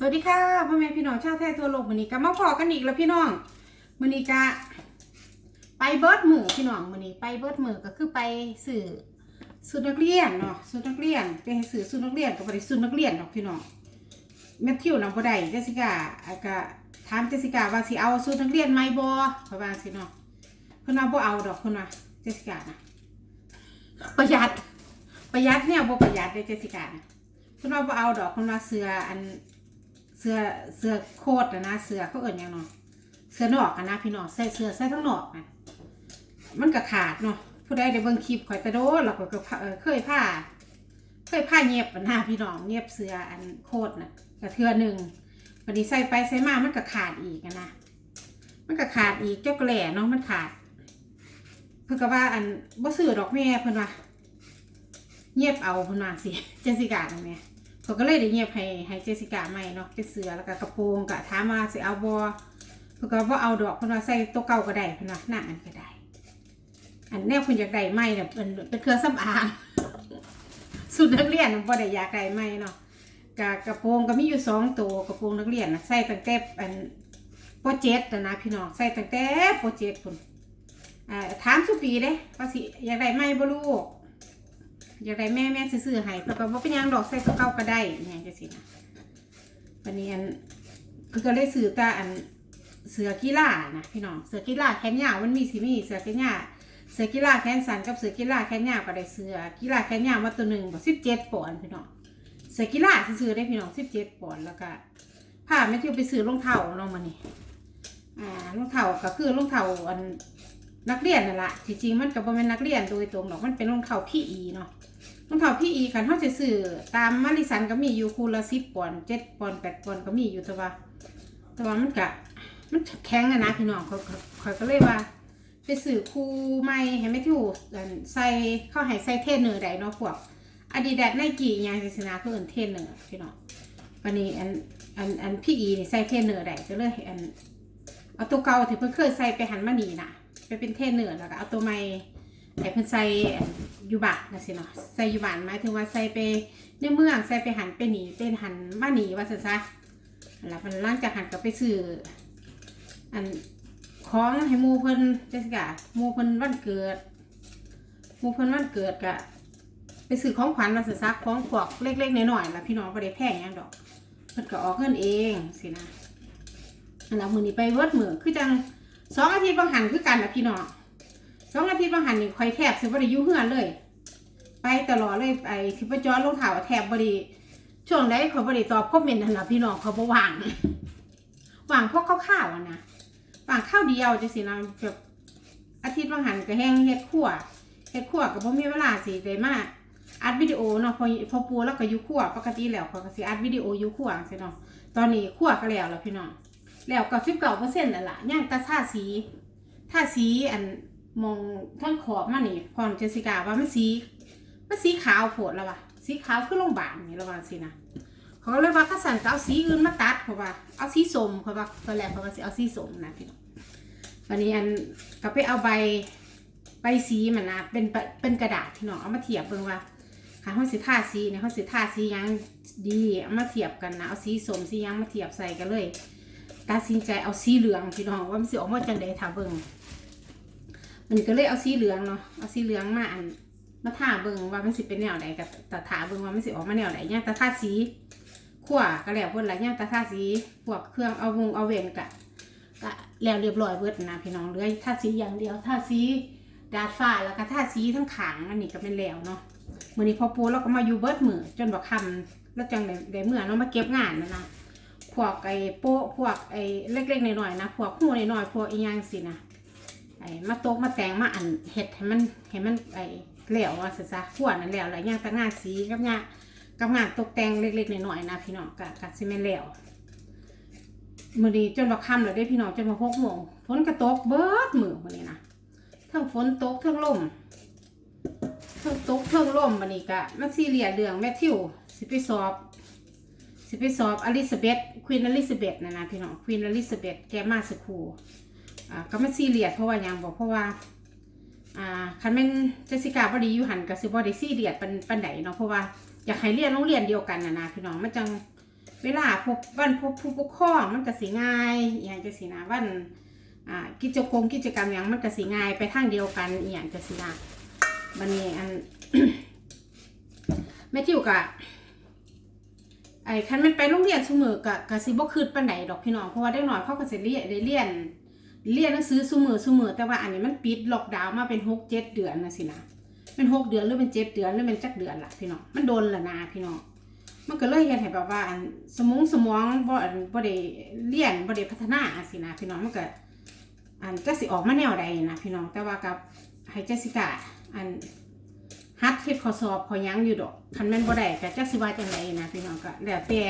สวัสดีค่ะพ่อแม่พี่น้องชาวไทยทั่วโลกวันนี้ก็มาพอกันอีกแล้วพี่น้องวันนี้ก็ไปเบิร์ดมือพี่น้องวันนี้ไปเบิร์ดมือก็คือไปสื่อสุดนักเรียนเนาะสุดนักเรียนไปสื่อสุดนักเรียนกับบริสุดนักเรียนเนาะพี่น้องแมทธิวนำบ่ได้เจสิก้าอะก็ถามเจสิก้าว่าสิเอาสุดนักเรียนไหมบ่เพราะว่าสิเนาะเพิ่นว่าบ่เอาดอกเพิ่นว่าเจสิก้านะประหยัดประหยัดเนี่ยบ่ประหยัดเลยเจสสิก้านะเพิ่นว่าบ่เอาดอกเพิ่นว่าเสื้ออัน เสื้อเสื้อโคตรนะนะเสื้อเขาเอิญยังเนาะเสื้อนอกนะพี่น้องใส่เสื้อใส่ทั้งนอกนะมันก็ขาดเนาะผู้ใดได้เบิ่งคลิปข่อยตะโดนแล้วก็ก็เอ่อเคยผ้าเคยผ้าเย็บนะพี่น้องเย็บเสื้ออันโคตรนะกระเทือหนึ่งพอดีใส่ไปใส่มามันก็ขาดอีกนะมันก็ขาดอีกเจ้ากระแหล่เนาะมันขาด เพื่อก็ว่าอันบ่ซื้อดอกแม่เพิ่นว่าเย็บเอาเพิ่นว่าสิเจสสิกาน่ะแม่ เขาก็เลยได้เงียบให้ให้เจสิก้าใหม่เนาะเป็นเสือแล้วก็กระโปรงกะถามมาสิเอาบอเพิ่นก็บ่เอาดอกเพิ่นว่าใส่ตัวเก่าก็ได้เพิ่นว่าหน้าอันก็ได้ อันแนวเพิ่นอยากได้ใหม่เนี่ยเป็นเป็นเครื่องสำอางสุดนักเรียนบ่ได้อยากได้ใหม่เนาะกะกระโปรงก็มีอยู่สองตัวกระโปรงนักเรียนนะใส่ตั้งแต่อันโปรเจกต์นะพี่น้องใส่ตั้งแต่โปรเจกต์พุ่นอ่าถามสุปีเด้ว่าสิอยากได้ใหม่บ่ลูก อยากได้แม่แม่ซื้อๆให้แล้วก็บ่เป็นยังดอกใส่ตัวเก่าก็ได้อหย่างจังซี่นะวันนี้อันคือก็เลยซื้อแตาอันเสือกีฬานะพี่น้องเสือกีฬาแขนยาวมันมีสิมีเสือแขนยาเสือกีฬาแขนสั้นกับเสือกีฬาแขนยาวก็ได้เสือกีฬาแขนยาวมาตัวหนึ่งบ่สิบเจ็ดปอนด์พี่น้องเสือกีฬาซื้อได้พี่น้องสิบเจ็ดปอนด์แล้วก็ผ้าแม่ที่ไปซื้อรองเท้าเนาะมันนี่อ่ารองเท้าก็คือรองเท้าอันนักเรียนนั่นแหละจริงๆมันก็บ่แม่นนักเรียนโดยตรงหรอกมันเป็นรองเท้าพี่อีเนาะ รองเท้าพี่อีกันเขาจะซื้อตามมาริสันก็มีอยู่คูละสิบปอนเจ็ดปอนแปดปอนก็มีอยู่แต่ว่าแต่ว่ามันกะมันแข็งอะนะพี่น้องเขาเขาก็เลยว่า ไปซื้อคูใหม่ให้ไม่ถูกใส่เข้าให้ใส่เทนเนอร์ได้เนาะพวกอาดิดาสไนกี้ยางศาสนาเขาเอิ้นเทนเนอร์พี่น้องวันนี้อันอันอันพี่อีนี่ใส่เทนเนอร์ได้ก็เลยอันเอาตัวเก่าที่เพิ่นเคยใส่ไปหันมานีน่ะ ไปเป็นเทนเนอร์แล้วก็เอาตัวใหม่ให้เพิ่นใส่ อยู่บ้านนะสิเนาะใส่อยู่บ้านหมายถึงว่าใส่ไปในเมืองใส่ไปหันไปหนีเป็นหันมาหนีว่าซะซะแล้วมันหลังจากหันก็ไปซื้ออันของให้มูเพิ่นจังกะหมูเพิ่นวันเกิดหมูเพิ่นวันเกิดก็ไปซื้อของขวัญมาซะซะของพวกเล็กๆน้อยๆล่ะพี่น้องบ่ได้แพงหยังดอกเพิ่นก็ออกเงินเองสินะอันนั้นมื้อนี้ไปเวิร์ดมื้อคือจังสองอาทิตย์บางหันคือกันนะพี่น้อง สองอาทิตย์บางหันนี่คอยแทบสิบ่ได้อยู่เฮือนเลย ไปตลอดเลยไอ้ที่ประจอลงเท้าแทบบ่ได้ช่วงใดเขาบ่ได้ตอบคอมเมนต์นั่นล่ะพี่น้องเขาบ่ว่างว่างพวกข้าวๆอะนะว่างข้าวเดียวจังซี่นะแบบอาทิตย์บางหันก็แห้งเฮ็ดครัวเฮ็ดครัวก็บ่มีเวลาสิได้มากอัดวิดีโอเนาะพอพอปูแล้วก็อยู่ครัวปกติแล้วเขาก็สิอัดวิดีโออยู่ครัวจังซี่เนาะตอนนี้ครัวก็แล้วล่ะพี่น้องแล้วก็19%นั่นล่ะย่างตาท่าสีท่าสีอัน มองทั้งขอบมานี่พรเจสิกาว่ามันสีมันสีขาวโผดแล้ววะสีขาวคือโรงพยาบาลนี่ระวังสินะเขาก็เลยว่าข้าสันก็เอาสีอื่นมาตัดเขาว่าเอาสีสมเขาว่าตอนแรกเขาก็สิเอาสีสมนะพี่น้องวันนี้อันก็ไปเอาใบใบสีมันนะเป็นเป็นกระดาษพี่น้องเอามาเทียบเบิ่งว่าค่ะเขาสิทาสีเนี่ยเขาสิทาสียังดีเอามาเทียบกันนะเอาสีสมสียังมาเทียบใส่กันเลยตัดสินใจเอาสีเหลืองพี่น้องว่ามันสิออกมาจังไดถ้าเบิ่ง มันก็เลยเอาสีเหลืองเนาะเอาสีเหลืองมาอันมาทาเบิ่งว่ามันสิเป็นแนวใดกับแต่ทาเบิ่งว่ามันสิออกมาแนวใดย่างตาทาสีขั้วก็แล้วเพิ่นละย่างตาทาสีพวกเครื่องเอาวงเอาเวนกะก็แล้วเรียบร้อยเบิดนะพี่น้องเหลือทาสีอย่างเดียวทาสีดาดฟ้าแล้วก็ทาสีทั้งขางอันนี้ก็เป็นแล้วเนาะมื้อนี้พอปูเราก็มาอยู่เบิดมือจนบ่ค่ำแล้วจังได้เมื่อเนาะมาเก็บงานนะนะพวกไอ้โป๊ะพวกไอ้เล็กๆหน้อยๆนะพวกหูน้อยๆพวกอีหยังสินะ ไอ้มาโต๊ะมาแต่งมาอันเห็ดให้มันให้มันไอ้เหลวว่าซะซะขวดนั่นแล้วแล้วย่างตะงานสีกับงานกับงานตกแต่งเล็กๆน้อยๆนะพี่น้องกะกะสิแม่นแล้วมื้อนี้จนว่าค่ำแล้วเด้พี่น้องจนว่า6โมงฝนก็ตกเบิดมื้อมื้อนี้นะทั้งฝนตกทั้งลมทั้งตกทั้งลมมื้อนี้ก็มาซีเรียเรื่องแมทธิวสิไปสอบสิไปสอบอลิซาเบธควีนอลิซาเบธนะนะพี่น้องควีนอลิซาเบธแกมาสคู อ่าก็ไม่ซีเรียสเพราะว่ายังบอกเพราะว่าอ่าคันแม่นเจสสิก้าบอดีอยู่หันกับซิบอดีซีเรียสปันปันไดเนาะเพราะว่าอยากให้เรียนโรงเรียนเดียวกันนะนะพี่น้องมันจังเวลาพบวันพบผู้ปกครองมันก็สิง่ายอย่างจะสินะวันอ่ากิจกรรมกิจกรรมอย่างมันก็สิง่ายไปทางเดียวกันอย่างจะสินะบันนี้อันแม่ทิวกะไอ้คันมันไปโรงเรียนเสมอกะกะสิบ่คืดปานใดดอกพี่น้องเพราะว่าเด็กน้อยเขาก็สิเรียนได้เรียน เรียนหนังสือเสมอเสมอแต่ว่าอันนี้มันปิดล็อกดาวน์มาเป็นหกเจ็ดเดือนนะสินะเป็นหกเดือนหรือเป็นเจ็ดเดือนหรือเป็นจักเดือนล่ะพี่น้องมันโดนละนาพี่น้องมันก็เลยเฮ็ดให้แบบว่าอันสมองสมองบ่อนบ่ได้เรียนบ่ได้พัฒนาสินะพี่น้องมันก็อันจะสิออกมาแนวใดนะพี่น้องแต่ว่ากับให้เจสิกาอันฮัดเฮ็ดข้อสอบข้อยั้งอยู่ดอกคันแม่นบ่ได้ก็จักสิว่าจังไดนะพี่น้องก็แล้วแต่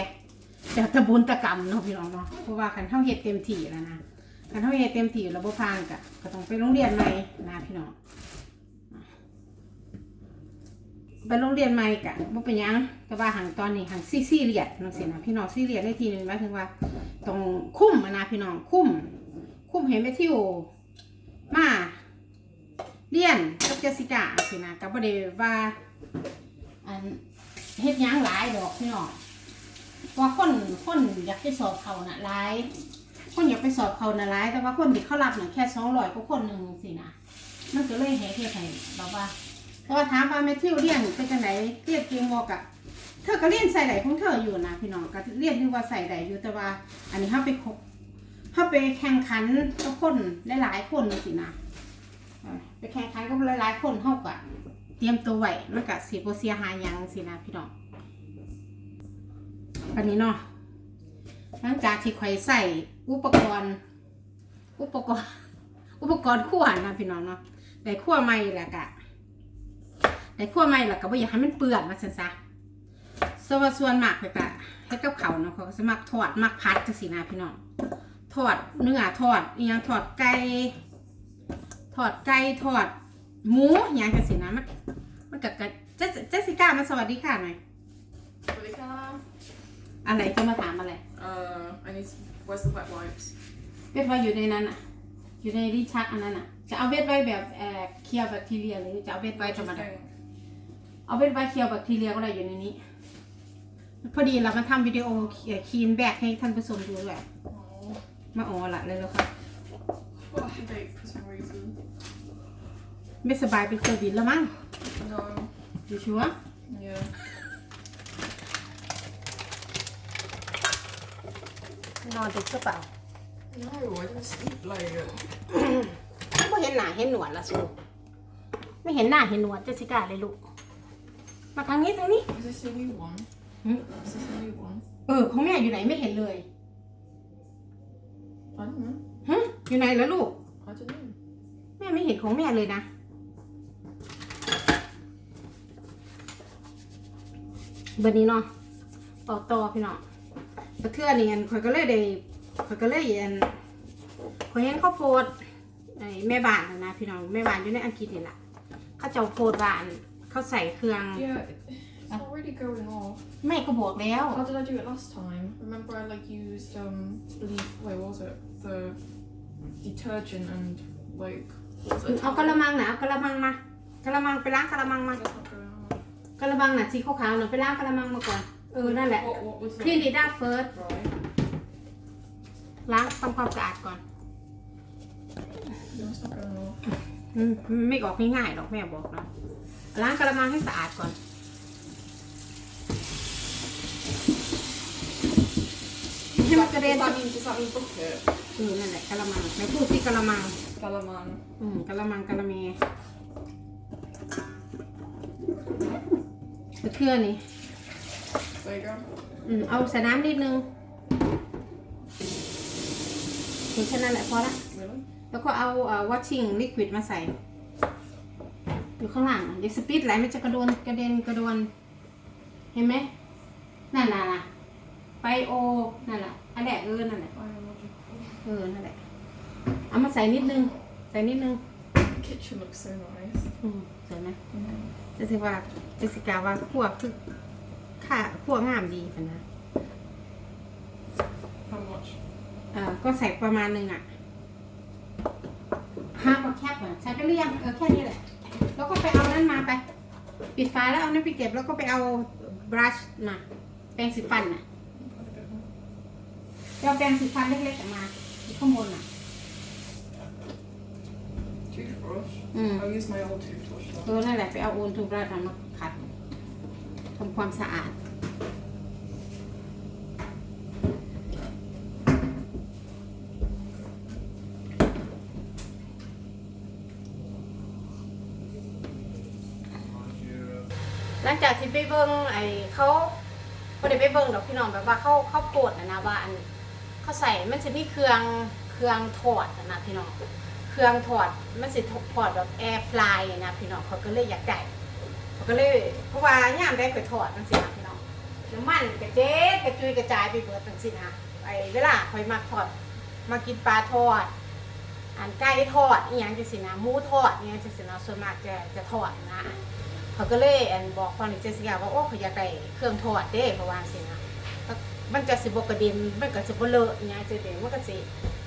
แต่ตะบุญตะกรรมเนาะพี่น้องเนาะเพราะว่าคันเฮาเฮ็ดเต็มที่แล้วนะ คันเฮาเฮ็ดเต็มที่แล้วบ่ผ่านก็ก็ต้องไปโรงเรียนใหม่นะพี่น้องไปโรงเรียนใหม่กะบ่เป็นหยังแต่ว่าหังตอนนี้หังซี่ซี่เรียดนังสินะพี่น้องซี่เรียดในทีหนึงหมายถึงว่าต้องคุ้มนะพี่น้องคุ้ม คุ้มเห็นไปที่โอมาเรียนกับเจสิกาสินะกับบ่ได้ว่าอันเฮ็ดยังหลายดอกพี่น้องว่าคนคนอยากไปสอบเขานะหลาย คนอยากไปสอบเขาน่ะหลาย แต่ว่าคนที่เขารับน่ะแค่200กว่าคนหนึงสินะมันก็เลยให้เฮ็ดให้แบบว่าพอถามว่าแมทธิวเรียนเป็นจังไหนเรียนเก่งบอกอะเธอก็เรียนใส่ไหนของเธออยู่นะพี่น้องก็เรียนที่ว่าใส่ไหนอยู่แต่ว่า อันนี้เขาไปคบเขาไปแข่งขันกับคนหลายๆคนสินะไปแข่งขันกับหลายๆคนเขาก็เตรียมตัวไว้มันก็สีโบเสียหายยังสินะพี่น้องอันนี้เนาะ หลังจากที่ข่อยใส่อุปกรณ์ อุปกรณ์ อุปกรณ์ขั้วนะพี่น้องเนาะได้ขั้วใหม่แหละกะแต่ขั้วไม่ล่ะก็บ่อยากให้มันเปื้อนมาซั่นซะสวัสส่วนมากเลยก็เฮ็ดกับเขาวเนาะเขาก็สิมักทอดมักผัดจังซี่นะพี่น้องทอดเนื้อทอดอีหยังทอดไก่ทอดไก่ทอดหมูอหยังจังซี่นะมันมันก็ก็เจสเจสสิก้ามาสวัสดีค่ะหน่อย Monica, อะไรจะมาถามอะไร uh, I need. Where's the wet wipes? เวทไว้อยู่ในนั้นอะ อยู่ในลิ้นชักอันนั้นอะ จะเอาเวทไว้แบบเอ่อเคลียร์แบคทีเรียหรือจะเอาเวทไว้ธรรมดา Interesting. เอาเป็นใบเคียวแบคทีเรียก็ได้อยู่ในนี้ พอดีเรามาทำวิดีโอคีนแบกให้ท่านผู้ชมดูด้วย Oh, มาอ๋อละเลยแล้วครับ got a headache for some reason. ไม่สบายเป็นโควิดแล้วมั้ง No. อยู่ชัวร์ Yeah. นอนดึกก็เปล่า No, I didn't sleep late. ไม่เห็นหน้าเห็นหนวดละสูไม่เห็นหน้าเห็นหนวดเจสสิก้าเลยลูก มาทางนี้ทางนี้ Is this a new one? Hmm? Is this a new one? เออของแม่อยู่ไหนไม่เห็นเลย I don't know. ฮะอยู่ไหนแล้วลูก I don't know. แม่ไม่เห็นของแม่เลยนะ เบอร์นี้เนาะต่อต่อพี่น้องกระ เทือนี่อันข่อยก็เลยได้ข่อยก็เลยอันข่อยเห็นเขาโพสต์ไอ้แม่บ้านน่ะนะพี่น้องแม่บ้านอยู่ในอังกฤษนี่แหละเขาเจ้าโพสต์ว่าอันเขาใส่เครื่อง Yeah, it's not really going off. แม่ก็บอกแล้ว How did I do it last time? Remember, I like used um, leaf. Wait, what was it? The detergent and like. What was it? เอากระมังนะเอากระมังมากระมังไปล้างกระมังมา That's not going off. กระมังน่ะสีขาวๆน่ะไปล้างกระมังมาก่อนเออนั่นแหละ What, what was คลีน that? ดีด้าเฟิร์ส Right. ล้างทำความสะอาดก่อน No, it's not going off. อืมไม่ออกง่ายๆหรอกแม่บอกนะล้างกระมังให้สะอาดก่อนให้มันกระเด็น Does that mean, does that mean bucket? เออนั่นแหละกระมังไหนพูดสิกระมัง Galaman. อืมกระมังกระเมตะเทือนี่ There you go. อืมเอาใส่น้ำนิดนึงถึงแค่นั้นแหละพอละ Really? แล้วก็เอาเอ่อ washing liquid มาใส่ อยู่ข้างหลังเดี๋ยวสปีดไหลมันจะกระโดนกระเด็นกระโดน เห็นไหมนั่นน่ะน่ะไปโอ นั่นแหละอันแหละเออ นั่นแหละ Biological. เออ นั่นแหละ เอามาใส่นิดนึง ใส่นิดนึง The kitchen looks so nice. อืมสวยไหมจะสิว่าจะสิกาว่าขั่วคือ ข่าขั่วงามดีกันนะ How much? เออก็ใส่ประมาณนึงอะห้าก็แคบอะใส่ไปเรียงเออแค่นี้แหละ แล้วก็ไปเอานั่นมาไป ปิดฝาแล้วเอานั่นไปเก็บแล้วก็ไปเอาบรัชมาแปรงสีฟันน่ะ Quite a bit เจ้าแปรงสีฟันเล็กๆออกมาที่ข้างบนอะ Toothbrush. อืม I'll use my old toothbrush. เออนั่นแหละไปเอาโอนทูบราทำมาขัด ทำความสะอาด หลังจากที่ไปเบิ้งไอ้เขาไ่ได้ไปเบิ้งดอกพี่น้องแบบว่าเขาเขาโกดนะนะว่าอันเขาใส่มันจะมีเครื่องเครื่องถอดนะพี่น้อง เครื่องถอดมันสิถอดแบบแอร์ฟลายนะพี่น้องเขาก็เลยอยากได้ ก็เลยเพราะว่าย่ามได้ไปถอดจังสินะพี่น้องน้ำมันกระเจ๊กระจุยกระจายไปเบิดจังสินะไอ้เวลาคอยมาถอดมากินปลาทอดอันไก่ทอดอีหยังจังสินะหมูทอดอีหยังจังสินะส่วนมากจะจะทอดนะเขาก็เลยอันบอกความในเจสิกาว่าโอ้เขาอยากได้เครื่องทอดเด้เพราะว่าสินะมันจะสิบกระเด็นมันก็สิบเลอะอหย่างเจเดมันก็สิ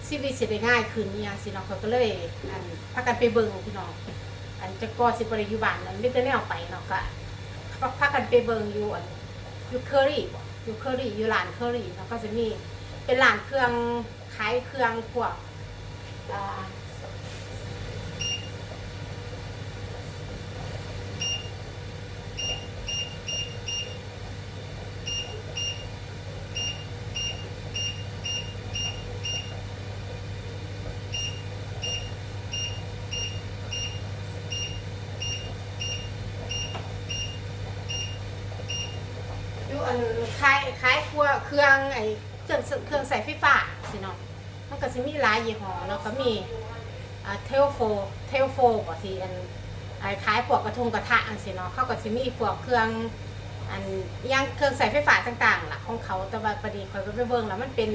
ชีวิตสิได้ง่ายขึ้นอหย่างสิเนาะเขาก็เลยอันพากันไปเบิ่งพี่น้อง อันจะก็สิบริยุบานนั้นไม่ได้แนวไปเนาะก็พักกันไปเบิงอยู่อันยูเคอรี่ยูเคอรี่อยู่ร้านเคอรี่เนาะก็จะมีเป็นร้านเครื่องขายเครื่องพวกอ่าายคล้ายครัวเครื่องไอ้เครื่องเครื่องใส่ไฟฟ้าสิเนาะมันก็จะมีหลายยี่ห้อเนาะก็มีอ่าเทลโฟเทลโฟก็ที่อันไอ้ขายพวกกระทงกระทะอันสิเนาะเขาก็จะมีพวกเครื่องอันอยังเครื่องใส่ไฟฟ้าต่างๆล่ะของเขาแต่ว่าประเดี๋ยวคอยก็ไปเบิ่งแล้วมันเป็น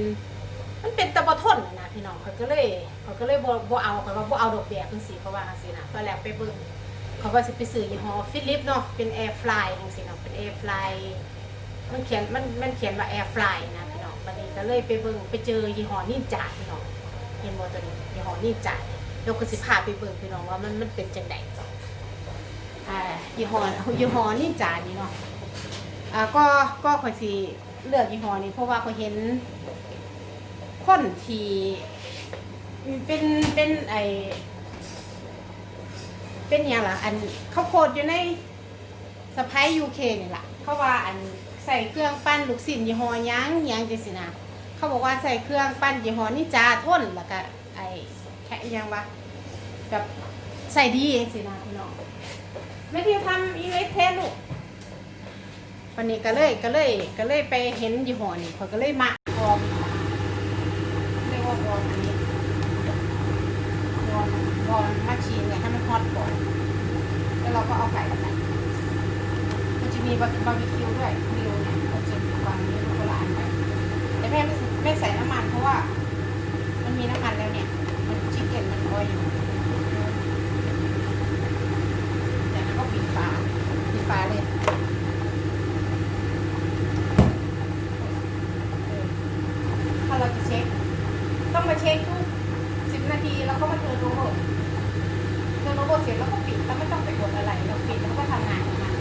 มันเป็นตะบะทนนะนะพี่น้องเขาก็เลยเขาก็เลยบ่บ่เอาเขาว่าบ่เอาดอกแบบจังซี่เพราะว่าจังซี่นะตอนแรกไปเบิ่งเขาก็สิไปซื้อยี่ห้อฟิลิปเนาะเป็นแอร์ฟลายจังซี่เนาะเป็นแอร์ฟลาย มันเขียนมันมันเขียนว่าแอร์ฟลายนะพี่น้องวันนี้ก็เลยไปเบิ่งไปเจอยี่ห้อนินจาพี่น้องเห็นบ่ตัวนี้ยี่ห้อนินจาเราก็สิพาไปเบิ่งพี่น้องว่ามันมันเป็นจังไดอ่ายี่ห้อยี่ห้อนินจานี่เนาะอ่าก็ก็ข่อยสิเลือกยี่ห้อนี้เพราะว่าข่อยเห็นคนที่เป็นเป็นไอเป็นยังล่ะอันเขาโพดอยู่ในสะพ้ายยูเคนี่แหละเขาว่าอัน ใส่เครื่องปั้นลูกศิลยี่ห้อหยังหยังจังสินะเขาบอกว่าใส่เครื่องปั้นยี่ห้อนี่จาทนแล้วก็ไอ้แค่หยังวะแบบใส่ดีจังสินะพี่น้องไม่ที่ทำอีเวนต์เทสลูกวันนี้ก็เลยก็เลยก็เลยไปเห็นยี่ห้อนี่เขาก็เลยมาออกมเรียกว่าวอร์มอันนี้วอร์มวอร์มมาชีนเนี่ยให้มันฮอตก่อนแล้วเราก็เอาไก่มาใส่ มันจะมีบาร์บาร์บีคิวด้วยไม่รู้เนี่ยเราจะวางนี้โบราณไปแต่แม่ไม่ไม่ใส่น้ำมันเพราะว่า มันมีน้ำมันแล้วเนี่ย มันชิคเก้นมันออยอยู่จากนั้นก็ปิดฝาปิดฝาเลยเออถ้าเราจะเช็ค ต้องมาเช็คทุกสิบนาทีแล้วก็มาเทิร์นโอเวอร์เทิร์นโอเวอร์เสร็จแล้วก็ปิดแล้วไม่ต้องไปกดอะไรเราปิดแล้วก็ทำงานของมัน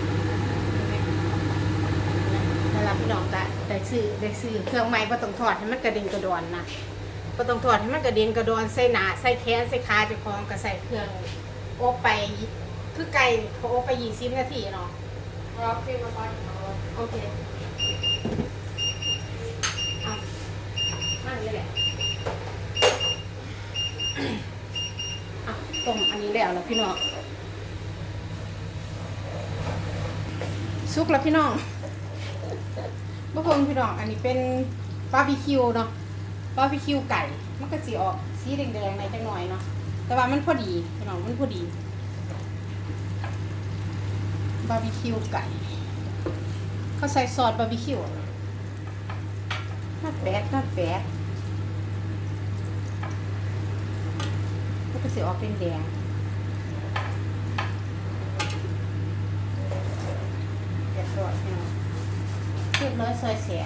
นั่นละพี่น้องก็ได้ ซื้อได้ซื้อเครื่องไม้ก็ต้องถอดให้มันกระเด็นกระดอนนะก็ต้องถอดให้มันกระเด็นกระดอนใส่หนาใส่แขนใส่ขาเจะคล้าของก็ใส่เครื่องอบไปคือไก่เขาอบไปยี่สิบนาทีเนาะ Well, I'll clean my bag now. โอเคเอานั่นนี่แหละอะต้มอันนี้แล้วแล้วพี่น้อง ซุกแล้วพี่น้อง เมื่อนพี่น้อง อันนี้เป็นบาร์บีคิวเนาะบาร์บีคิวไก่ มันก็สีออกสีแดงๆในจังหน่อยเนาะ แต่ว่ามันพอดีพี่น้องมันพอดี บาร์บีคิวไก่ เขาใส่ซอสบาร์บีคิวน่าแปดน่าแปดมันก็สีออกเป็นแดงเรียบร้อยพี่น้อง รียบร้อยซอยเสีย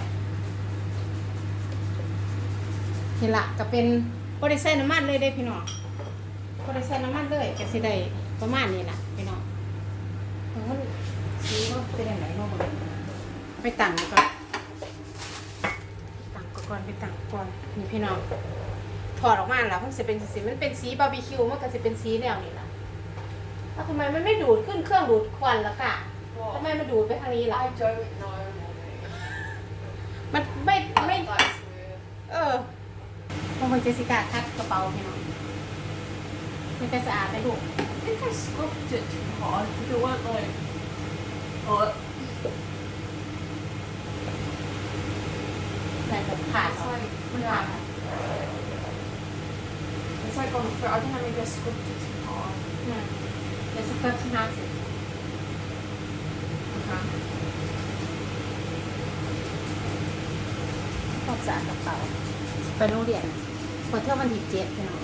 นี่ละก็เป็นบริใส่น้ำมันเลยได้พี่น้องบริใส่น้ำมันเลยก็สิได้ประมาณนี้ละพี่น้องเออมันสีมันเป็นยังไงเนาะบ่ได้ไปตั้งไว้ก่อนตั้งก่อนก่อนไปตั้งก่อนนี่พี่น้องถอดออกมาแล้วมันจะเป็นสีมันเป็นสีบาร์บีคิวมันก็จะเป็นสีแนวนี้ล่ะแล้วทำไมมันไม่ดูดขึ้นเครื่องดูดควันล่ะค่ะทำไมมันดูดไปทางนี้ล่ะ I don't know, Mommy. มันไม่ไม่ That's weird. เออพอมันเจสสิก้าคัดกระเป๋าพี่น้องมันจะสะอาดไหมลูก I think I scrubbed it too hard because it went like. Oh, แต่แบบขาด it's ออก like มันขาด it's like on the foot. I don't know. Maybe I scrubbed it too hard. อืมเดี๋ยวสกัดที่น้ำเสร็จ Okay. ก็สะอาดกระเป๋าไปโรงเรียนพอเที่ยววันที่เจ็ดพี่น้อง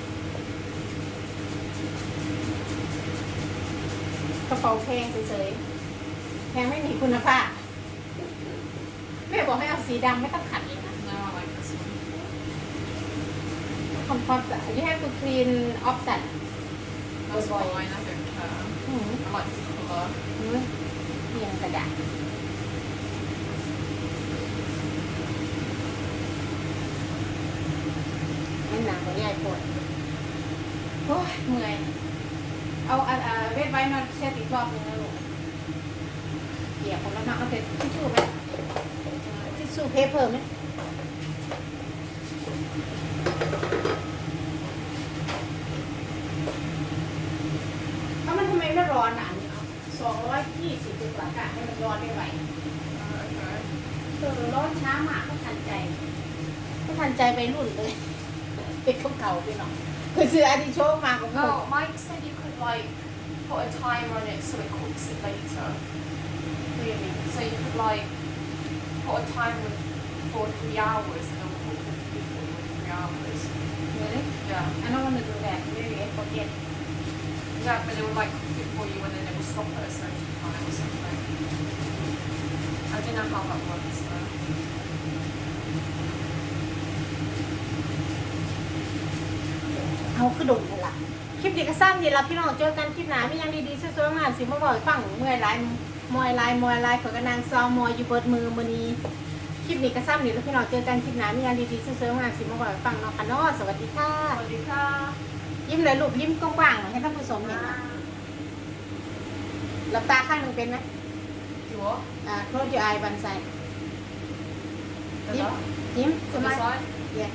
กระเป๋าแพงเฉยๆแพงไม่มีคุณภาพแม่บอกให้เอาสีดำไม่ต้องขัดเองนะ No, I like this one. ทำความสะอาด you have to clean off that That's Good boy. fine. I don't care. อืม I like the colour. เพียงกระดาษไม่หนักกว่าใหญ่ ปวดโอ้ยเมื่อย เอาอันอ่าเวทไว้นอนเช็ดอีกรอบนึงนะลูกเกี่ยวผมแล้วมาเอาแต่ทิชชู่ไหมทิชชู่เพเปอร์ไหมแล้วมันทำไมไม่ร้อนอะสองร้อยยี่สิบดีกว่าค่ะให้มันร้อนได้ไหว Uh, okay. เออร้อนช้ามากไม่ทันใจไม่ทันใจไปรุ่นเลย เป็นข้าวเก่าไปหน่อยคือซื้ออาดิโชมากับผม No, Mike said you could like put a timer on it so it cooks it later. คือยังไง So you could like put a timer for three hours and it'll cook the food for you in three hours. เหมือน Yeah. อันนั้นวันหนึ่งดูแลไม่ได้โปรเจกต์ Yeah, but it would like cook it for you and then it will stop at a certain time or something. I don't know how that works though. เอาคือดุเลยล่ะคลิปนี้ก็สั้นดีละพี่น้องเจอกันคลิปหน้ามียังดีๆสวยๆงามสิมาบอกให้ฟังเมื่อยไลายมอยไลายมอยไลายขอยกระนางซอมมอยอยู่เบิดมือมือนี้คลิปนี้ก็สั้นดีแล้วพี่น้องเจอกันคลิปหน้ามียังดีๆสวยๆงามสิมาบอกให้ฟังเนาะค่ะเนาะสวัสดีค่ะ Monica. ยิ้มเลยลูกยิ้มกว้างๆให้ท่านผู้ชมเห็นนะหลับตาข้างหนึ่งเป็นไหม You what? อ่า close your eye one side The Yep. left? ยิ้มส The มัย side? yeah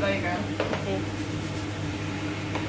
There you go. okay